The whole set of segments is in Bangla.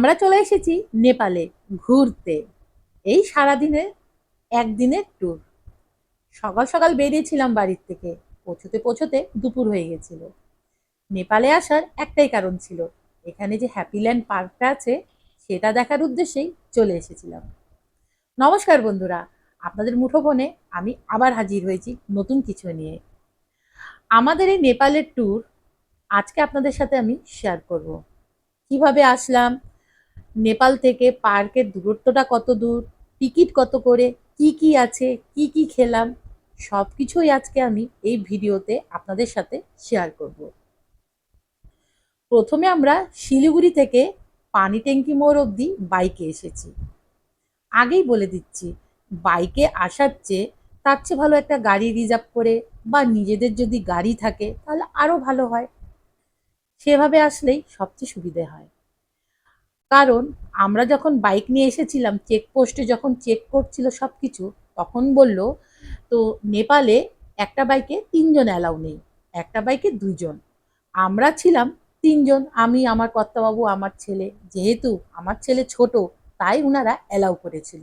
আমরা চলে এসেছি নেপালে ঘুরতে। এই সারাদিনে একদিনের ট্যুর সকাল সকাল বেরিয়েছিলাম বাড়ির থেকে। পৌঁছতে পৌঁছতে দুপুর হয়ে গেছিল। নেপালে আসার একটাই কারণ ছিল, এখানে যে হ্যাপিল্যান্ড পার্কটা আছে, সেটা দেখার উদ্দেশ্যেই চলে এসেছিলাম। নমস্কার বন্ধুরা, আপনাদের মুঠোফোনে আমি আবার হাজির হয়েছি নতুন কিছু নিয়ে। আমাদের এই নেপালের ট্যুর আজকে আপনাদের সাথে আমি শেয়ার করব। কীভাবে আসলাম নেপাল থেকে পার্কের দূরত্বটা কত দূর, টিকিট কত করে, কি কি আছে, কি কি খেলাম সব কিছুই আজকে আমি এই ভিডিওতে আপনাদের সাথে শেয়ার করব। প্রথমে আমরা শিলিগুড়ি থেকে পানি ট্যাঙ্কি মোড় অবধি বাইকে এসেছি। আগেই বলে দিচ্ছি বাইকে আসার চেয়ে তার চেয়ে ভালো একটা গাড়ি রিজার্ভ করে বা নিজেদের যদি গাড়ি থাকে তাহলে আরও ভালো হয়। সেভাবে আসলেই সবচেয়ে সুবিধে হয়। কারণ আমরা যখন বাইক নিয়ে এসেছিলাম চেকপোস্টে যখন চেক করছিল সব কিছু তখন বলল, তো নেপালে একটা বাইকে তিনজন অ্যালাউ নেই, একটা বাইকে দুজন আমরা ছিলাম তিনজন, আমি, আমার কর্তাবাবু, আমার ছেলে। যেহেতু আমার ছেলে ছোট, তাই ওনারা অ্যালাউ করেছিল।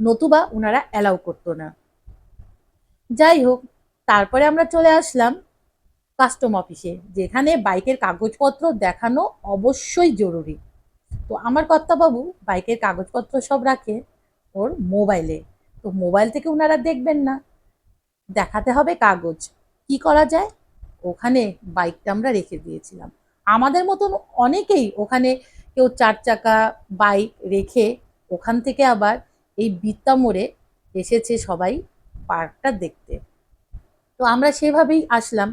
নতুবা ওনারা অ্যালাউ করতো না। যাই হোক, তারপরে আমরা চলে আসলাম কাস্টম অফিসে যেখানে বাইকের কাগজপত্র দেখানো অবশ্যই জরুরি। তো আমার কর্তাবাবু বাইকের কাগজপত্র সব রাখে ওর মোবাইলে। তো মোবাইল থেকে ওনারা দেখবেন না। দেখাতে হবে কাগজ। কি করা যায়? ওখানে বাইকটা আমরা রেখে দিয়েছিলাম। আমাদের মতন অনেকেই ওখানে কেউ চার চাকা বাইক রেখে ওখান থেকে আবার এই বিত্তা মোড়ে এসেছে সবাই পার্কটা দেখতে। তো আমরা সেভাবেই আসলাম।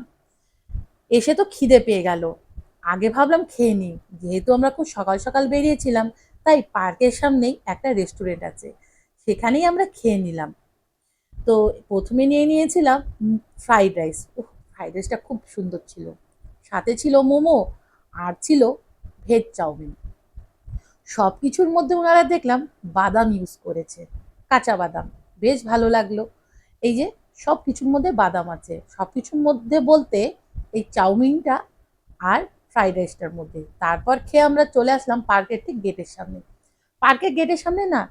এসে তো খিদে পেয়ে গেল। আগে ভাবলাম খেয়ে নিই। যেহেতু আমরা খুব সকাল সকাল বেরিয়েছিলাম, তাই পার্কের সামনেই একটা রেস্টুরেন্ট আছে। সেখানেই আমরা খেয়ে নিলাম। তো প্রথমে নিয়ে নিয়েছিলাম ফ্রাইড রাইস ফ্রাইড রাইসটা খুব সুন্দর ছিল। সাথে ছিল মোমো, আর ছিল ভেজ চাউমিন। সব কিছুর মধ্যে ওনারা দেখলাম বাদাম ইউজ করেছে। কাঁচা বাদাম। বেশ ভালো লাগল। এই যে সব কিছুর মধ্যে বাদাম আছে। সব কিছুর মধ্যে বলতে এই চাউমিনটা আর ফ্রাইড রাইসটার মধ্যে। তারপর খেয়ে আমরা চলে আসলাম পার্কের ঠিক গেটের সামনে। পার্কের গেটের সামনে না,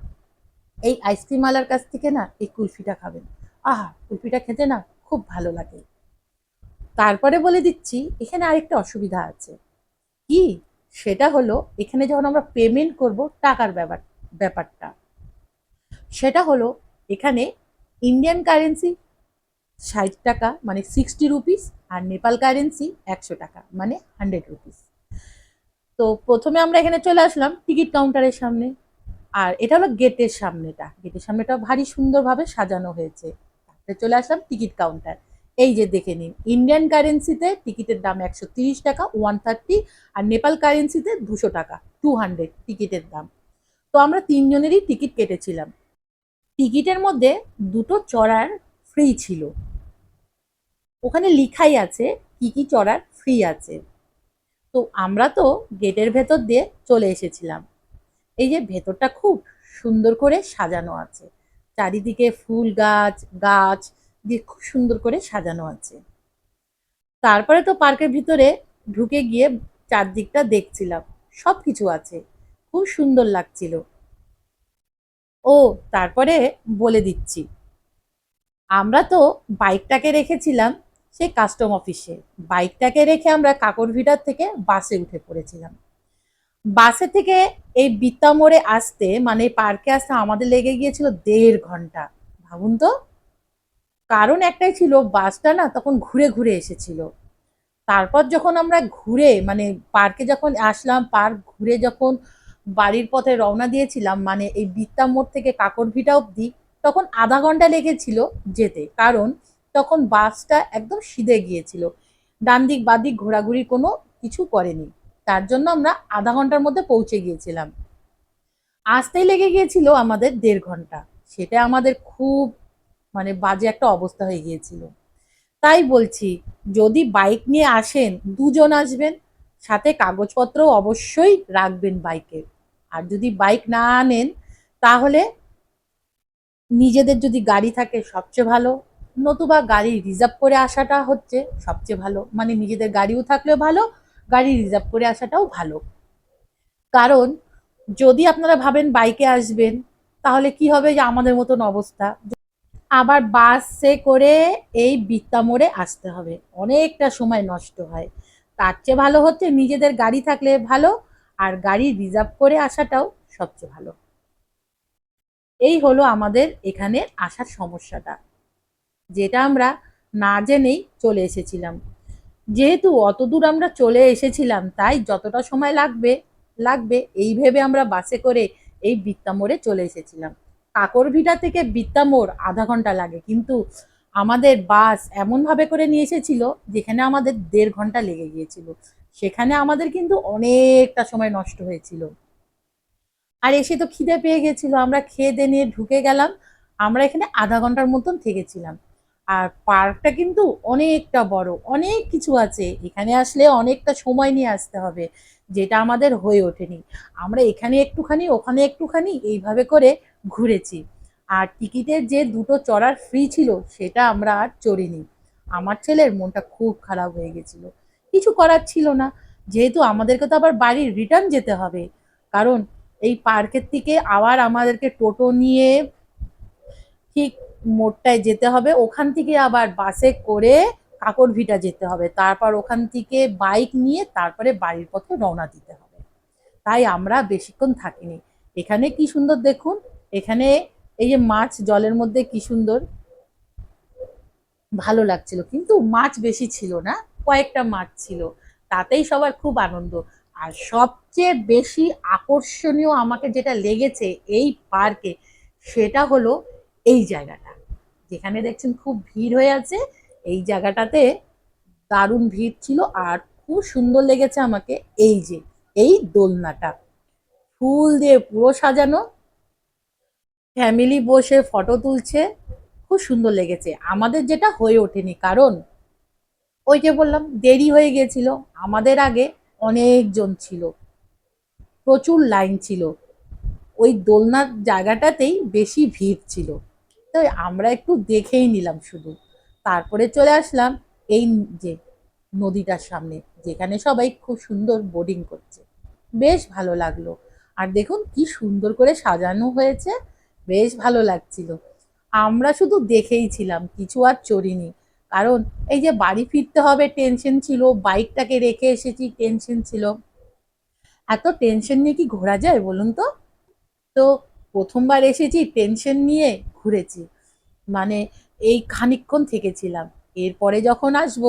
এই আইসক্রিমওয়ালার কাছ থেকে না এই কুলফিটা খাবেন। আহা, কুলফিটা খেতে না খুব ভালো লাগে। তারপরে বলে দিচ্ছি, এখানে আরেকটা অসুবিধা আছে। কি? সেটা হলো, এখানে যখন আমরা পেমেন্ট করব টাকার ব্যাপার, ব্যাপারটা। সেটা হলো, এখানে ইন্ডিয়ান কারেন্সি ষাট টাকা মানে সিক্সটি রুপিস আর নেপাল কারেন্সি একশো টাকা মানে হান্ড্রেড রুপিস তো প্রথমে আমরা এখানে চলে আসলাম টিকিট কাউন্টারের সামনে। আর এটা হলো গেটের সামনেটা। গেটের সামনেটা ভারী সুন্দরভাবে সাজানো হয়েছে। তারপরে চলে আসলাম টিকিট কাউন্টার এই যে দেখে নিন ইন্ডিয়ান কারেন্সিতে টিকিটের দাম একশো তিরিশ টাকা ওয়ান থার্টি আর নেপাল কারেন্সিতে দুশো টাকা টু হান্ড্রেড টিকিটের দাম। তো আমরা তিনজনেরই টিকিট কেটেছিলাম। টিকিটের মধ্যে দুটো চড়ার ফ্রি ছিল। ওখানে লিখাই আছে, কি কি চড়ার ফ্রি আছে। তো আমরা তো গেটের ভেতর দিয়ে চলে এসেছিলাম। এই যে ভেতরটা খুব সুন্দর করে সাজানো আছে। চারিদিকে ফুল গাছ গাছ দিয়ে খুব সুন্দর করে সাজানো আছে। তারপরে তো পার্কের ভিতরে ঢুকে গিয়ে চারদিকটা দেখছিলাম। সব কিছু আছে। খুব সুন্দর লাগছিল। ও, তারপরে বলে দিচ্ছি। আমরা তো বাইকটাকে রেখেছিলাম সেই কাস্টম অফিসে। বাইকটাকে রেখে আমরা কাকরভিটার থেকে বাসে উঠে পড়েছিলাম। বাসে থেকে এই মোড়ে আসতে মানে পার্কে আসতে আমাদের লেগে গিয়েছিল দেড় ঘণ্টা। ভাবুন তো, কারণ একটাই ছিল, বাসটা না তখন ঘুরে ঘুরে এসেছিল। তারপর যখন আমরা ঘুরে মানে পার্কে যখন আসলাম, পার্ক ঘুরে যখন বাড়ির পথে রওনা দিয়েছিলাম মানে এই মোড় থেকে কাকরভিটা অবধি তখন আধা ঘণ্টা লেগেছিল যেতে, কারণ তখন বাসটা একদম সিধে গিয়েছিল। ডান দিক বাদিক ঘোরাঘুরি কোনো কিছু করেনি। তার জন্য আমরা আধা ঘণ্টার মধ্যে পৌঁছে গিয়েছিলাম। আসতেই লেগে গিয়েছিল আমাদের দেড় ঘণ্টা। সেটা আমাদের খুব মানে বাজে একটা অবস্থা হয়ে গিয়েছিল। তাই বলছি, যদি বাইক নিয়ে আসেন, দুজন আসবেন, সাথে কাগজপত্র অবশ্যই রাখবেন বাইকে। আর যদি বাইক না আনেন, তাহলে নিজেদের যদি গাড়ি থাকে সবচেয়ে ভালো, নতুবা গাড়ি রিজার্ভ করে আসাটা হচ্ছে সবচেয়ে ভালো। মানে নিজেদের গাড়িও থাকলেও ভালো, গাড়ি রিজার্ভ করে আসাটাও ভালো। কারণ যদি আপনারা ভাবেন বাইকে আসবেন, তাহলে কি হবে যে আমাদের মতন অবস্থা? আবার বাসে করে এই বিত্তা মোড়ে আসতে হবে। অনেকটা সময় নষ্ট হয়। তার চেয়ে ভালো হচ্ছে নিজেদের গাড়ি থাকলে ভালো, আর গাড়ি রিজার্ভ করে আসাটাও সবচেয়ে ভালো। এই হলো আমাদের এখানে আসার সমস্যাটা, যেটা আমরা না জেনেই চলে এসেছিলাম। যেহেতু অত দূর আমরা চলে এসেছিলাম, তাই যতটা সময় লাগবে লাগবে এই ভেবে আমরা বাসে করে এই বিত্তা মোড়ে চলে এসেছিলাম। কাকরভিটা থেকে বিত্তা মোড় আধা ঘণ্টা লাগে, কিন্তু আমাদের বাস এমনভাবে করে নিয়ে এসেছিল যেখানে আমাদের দেড় ঘণ্টা লেগে গিয়েছিল। সেখানে আমাদের কিন্তু অনেকটা সময় নষ্ট হয়েছিল। আর এসে তো খিদে পেয়ে গেছিল, আমরা খেয়ে দিয়ে নিয়ে ঢুকে গেলাম, আমরা এখানে আধা ঘণ্টার মতন থেকেছিলাম। আর পার্কটা কিন্তু অনেকটা বড়, অনেক কিছু আছে, এখানে আসলে অনেকটা সময় নিয়ে আসতে হবে, যেটা আমাদের হয়ে ওঠেনি। আমরা এখানে একটুখানি, ওখানে একটুখানি, এইভাবে করে ঘুরেছি। আর টিকিটের যে দুটো চড়ার ফ্রি ছিল, সেটা আমরা আর চড়িনি। আমার ছেলের মনটা খুব খারাপ হয়ে গেছিল। কিছু করার ছিল না, যেহেতু আমাদেরকে তো আবার বাড়ি রিটার্ন যেতে হবে। কারণ এই পার্কের থেকে আবার আমাদেরকে টোটো নিয়ে ঠিক মোড়টায় যেতে হবে। ওখান থেকে আবার বাসে করে কাকরভিটা যেতে হবে। তারপর ওখান থেকে বাইক নিয়ে তারপরে বাড়ির পথে রওনা দিতে হবে। তাই আমরা বেশিক্ষণ থাকিনি। এখানে কি সুন্দর দেখুন। এখানে এই যে মাছ জলের মধ্যে কি সুন্দর। ভালো লাগছিল। কিন্তু মাছ বেশি ছিল না। কয়েকটা মাছ ছিল। তাতেই সবার খুব আনন্দ। আর সবচেয়ে বেশি আকর্ষণীয় আমাকে যেটা লেগেছে এই পার্কে, সেটা হলো এই জায়গাটা। যেখানে দেখছেন খুব ভিড় হয়ে আছে, এই জায়গাটাতে দারুণ ভিড় ছিল আর খুব সুন্দর লেগেছে আমাকে এই যে, এই দোলনাটা। ফুল দিয়ে পুরো সাজানো, ফ্যামিলি বসে ফটো তুলছে, খুব সুন্দর লেগেছে। আমাদের যেটা হয়ে ওঠেনি, কারণ ওই যে বললাম, দেরি হয়ে গেছিল আমাদের আগে অনেকজন ছিল। প্রচুর লাইন ছিল। ওই দোলনার জায়গাটাতেই বেশি ভিড় ছিল। তো আমরা একটু দেখেই নিলাম শুধু। তারপরে চলে আসলাম এই যে নদীটার সামনে, যেখানে সবাই খুব সুন্দর বোটিং করছে। বেশ ভালো লাগল। আর দেখুন কি সুন্দর করে সাজানো হয়েছে। বেশ ভালো লাগছিল। আমরা শুধু দেখেই ছিলাম, কিছু আর চড়িনি। কারণ এই যে বাড়ি ফিরতে হবে টেনশন ছিল বাইকটাকে রেখে এসেছি টেনশন ছিল। এত টেনশন নিয়ে কি ঘোরা যায় বলুন তো? তো প্রথমবার এসেছি টেনশন নিয়ে ঘুরেছি। মানে এই খানিকক্ষণ থেকেছিলাম। এরপরে যখন আসব,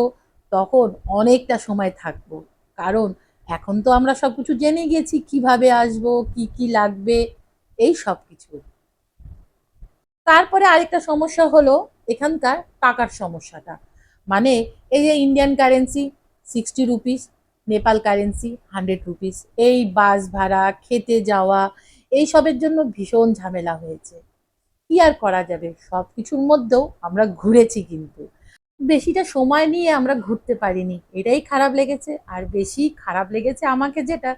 তখন অনেকটা সময় থাকব। কারণ এখন তো আমরা সব কিছু জেনে গেছি, কীভাবে আসব, কি কি লাগবে, এই সব কিছু তারপরে আরেকটা সমস্যা হলো এখানকার টাকার সমস্যাটা। মানে এই যে Indian currency sixty rupees Nepal currency hundred rupees এই বাস ভাড়া, খেতে যাওয়া এই সবের জন্য ভীষণ ঝামেলা হয়েছে। কি আর করা যাবে? সব কিছুর মধ্যেও আমরা ঘুরেছি কিন্তু। বেশিটা সময় নিয়ে আমরা ঘুরতে পারিনি। এটাই খারাপ লেগেছে। আর বেশি খারাপ লেগেছে আমাকে যেটা,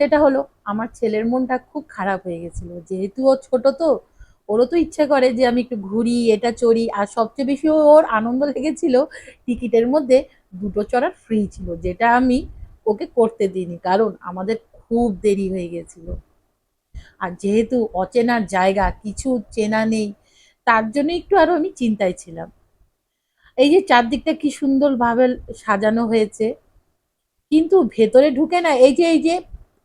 সেটা হলো আমার ছেলের মনটা খুব খারাপ হয়ে গেছিল। যেহেতু ও ছোট তো ওরও তো ইচ্ছে করে যে আমি একটু ঘুরি, এটা চড়ি। আর সবচেয়ে বেশি ওর আনন্দ লেগেছিল টিকিটের মধ্যে দুটো চড়ার ফ্রি ছিল, যেটা আমি ওকে করতে দিইনি। কারণ আমাদের খুব দেরি হয়ে গেছিল। আর যেহেতু অচেনার জায়গা, কিছু চেনা নেই, তার জন্য একটু আরও আমি চিন্তায় ছিলাম। এই যে চারদিকটা কি সুন্দরভাবে সাজানো হয়েছে, কিন্তু ভেতরে ঢুকে না, এই যে এই যে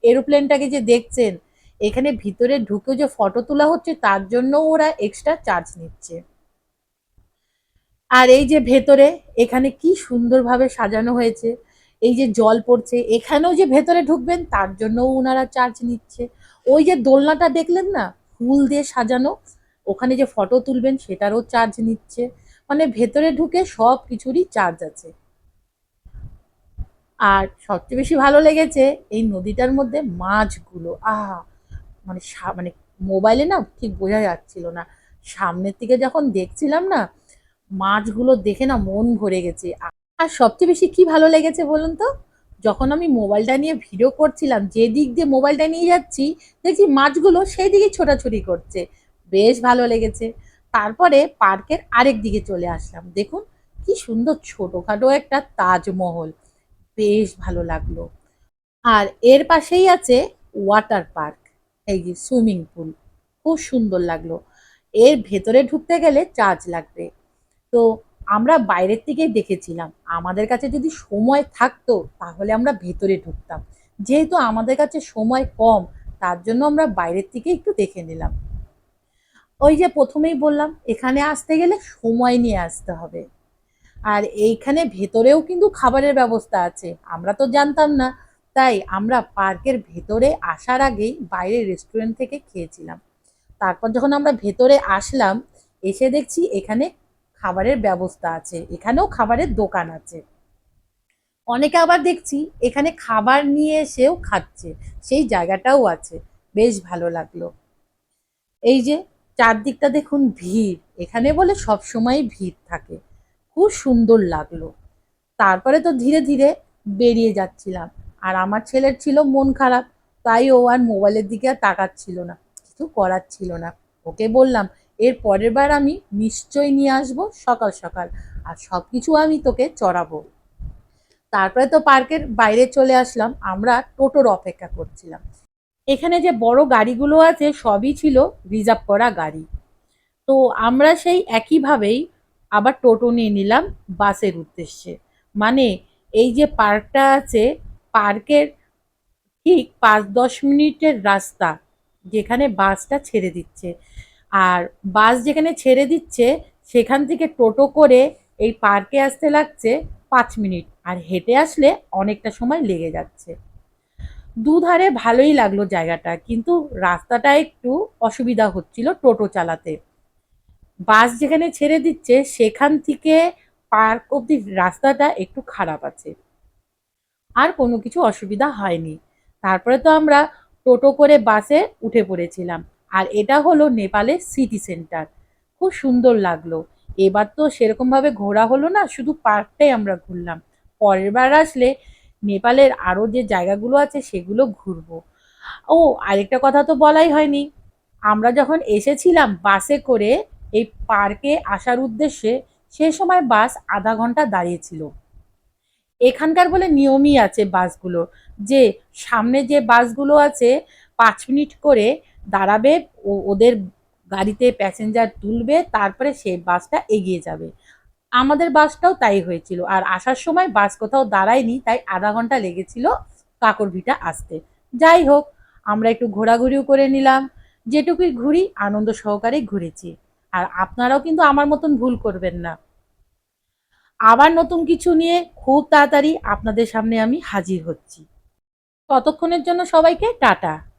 এরোপ্লেনটাকে যে দেখছেন এখানে ভিতরে ঢুকে যে ফটো তোলা হচ্ছে, তার জন্য ওরা এক্সট্রা চার্জ নিচ্ছে। আর এই যে ভেতরে, এখানে কি সুন্দরভাবে সাজানো হয়েছে। এই যে জল পড়ছে, এখানেও যে ভেতরে ঢুকবেন, তার জন্যও ওনারা চার্জ নিচ্ছে। ওই যে দোলনাটা দেখলেন না? ফুল দিয়ে সাজানো। ওখানে যে ফটো তুলবেন, সেটারও চার্জ নিচ্ছে। মানে ভেতরে ঢুকে সব কিছুরই চার্জ আছে। আর সবচেয়ে বেশি ভালো লেগেছে, এই নদীটার মধ্যে মাছগুলো। আহা! মানে মানে মোবাইলে না ঠিক বোঝা যাচ্ছিল না। সামনের থেকে যখন দেখছিলাম না, মাছগুলো দেখে না মন ভরে গেছে। আর সবচেয়ে বেশি কি ভালো লেগেছে বলুন তো? যখন আমি মোবাইলটা নিয়ে ভিডিও করছিলাম, যে দিক দিয়ে মোবাইলটা নিয়ে যাচ্ছি, দেখছি মাছগুলো সেই দিকে ছোটাছুটি করছে। বেশ ভালো লেগেছে। তারপরে পার্কের আরেক দিকে চলে আসলাম। দেখুন, কি সুন্দর ছোটোখাটো একটা তাজমহল। বেশ ভালো লাগল। আর এর পাশেই আছে ওয়াটার পার্ক এই যে সুইমিং পুল, খুব সুন্দর লাগল। এর ভেতরে ঢুকতে গেলে চার্জ লাগবে। তো আমরা বাইরের থেকেই দেখেছিলাম, আমাদের কাছে যদি সময় থাকতো তাহলে আমরা ভেতরে ঢুকতাম। যেহেতু আমাদের কাছে সময় কম, তার জন্য আমরা বাইরের থেকে একটু দেখে নিলাম। ওই যে প্রথমেই বললাম, এখানে আসতে গেলে সময় নিয়ে আসতে হবে। আর এইখানে ভেতরেও কিন্তু খাবারের ব্যবস্থা আছে, আমরা তো জানতাম না। তাই আমরা পার্কের ভেতরে আসার আগেই বাইরের রেস্টুরেন্ট থেকে খেয়েছিলাম। তারপর যখন আমরা ভেতরে আসলাম, এসে দেখছি এখানে খাবারের ব্যবস্থা আছে, এখানেও খাবারের দোকান আছে। অনেকে আবার দেখছি এখানে খাবার নিয়ে এসেও খাচ্ছে, সেই জায়গাটাও আছে, বেশ ভালো লাগল। এই যে চারদিকটা দেখুন ভিড়, এখানে বলে সব সময় ভিড় থাকে, খুব সুন্দর লাগল। তারপরে তো ধীরে ধীরে বেরিয়ে যাচ্ছিলাম। আর আমার ছেলের ছিল মন খারাপ, তাই ও আর মোবাইলের দিকে আর তাকাচ্ছিল না, কিছু করার ছিল না। ওকে বললাম, এর পরের বার আমি নিশ্চয়ই নিয়ে আসব সকাল সকাল, আর সব কিছু আমি তোকে চড়াবো। তারপরে তো পার্কের বাইরে চলে আসলাম, আমরা টোটোর অপেক্ষা করছিলাম। এখানে যে বড় গাড়িগুলো আছে, সবই ছিল রিজার্ভ করা গাড়ি। তো আমরা সেই একইভাবেই আবার টোটো নিয়ে নিলাম বাসের উদ্দেশ্যে। মানে এই যে পার্কটা আছে পার্কের ঠিক পাঁচ দশ মিনিটের রাস্তা যেখানে বাসটা ছেড়ে দিচ্ছে। আর বাস যেখানে ছেড়ে দিচ্ছে, সেখান থেকে টোটো করে এই পার্কে আসতে লাগছে পাঁচ মিনিট। আর হেঁটে আসলে অনেকটা সময় লেগে যাচ্ছে। দুধারে ভালোই লাগল জায়গাটা, কিন্তু রাস্তাটা একটু অসুবিধা হচ্ছিল টোটো চালাতে। বাস যেখানে ছেড়ে দিচ্ছে, সেখান থেকে পার্ক অব্দি রাস্তাটা একটু খারাপ আছে। আর কোনো কিছু অসুবিধা হয়নি। তারপরে তো আমরা টোটো করে বাসে উঠে পড়েছিলাম। আর এটা হলো নেপালের সিটি সেন্টার। খুব সুন্দর লাগল। এবার তো সেরকমভাবে ঘোরা হলো না, শুধু পার্কটাই আমরা ঘুরলাম। পরের বার আসলে নেপালের আরও যে জায়গাগুলো আছে সেগুলো ঘুরবো। ও, আরেকটা কথা তো বলাই হয়নি। আমরা যখন এসেছিলাম বাসে করে এই পার্কে আসার উদ্দেশ্যে, সে সময় বাস আধা ঘণ্টা দাঁড়িয়েছিল এখানকার বলে নিয়মই আছে বাসগুলো। যে সামনে যে বাসগুলো আছে, পাঁচ মিনিট করে দাঁড়াবে, ও, ওদের গাড়িতে প্যাসেঞ্জার তুলবে, তারপরে সে বাসটা এগিয়ে যাবে। আমাদের বাসটাও তাই হয়েছিল। আর আসার সময় বাস কোথাও দাঁড়ায়নি, তাই আধা ঘণ্টা লেগেছিল কাকরভিটা আসতে। যাই হোক, আমরা একটু ঘোরাঘুরিও করে নিলাম। যেটুকুই ঘুরি, আনন্দ সহকারে ঘুরেছি। আর আপনারাও কিন্তু আমার মতন ভুল করবেন না। আবার নতুন কিছু নিয়ে খুব তাড়াতাড়ি আপনাদের সামনে আমি হাজির হচ্ছি। ততক্ষণের জন্য সবাইকে টাটা।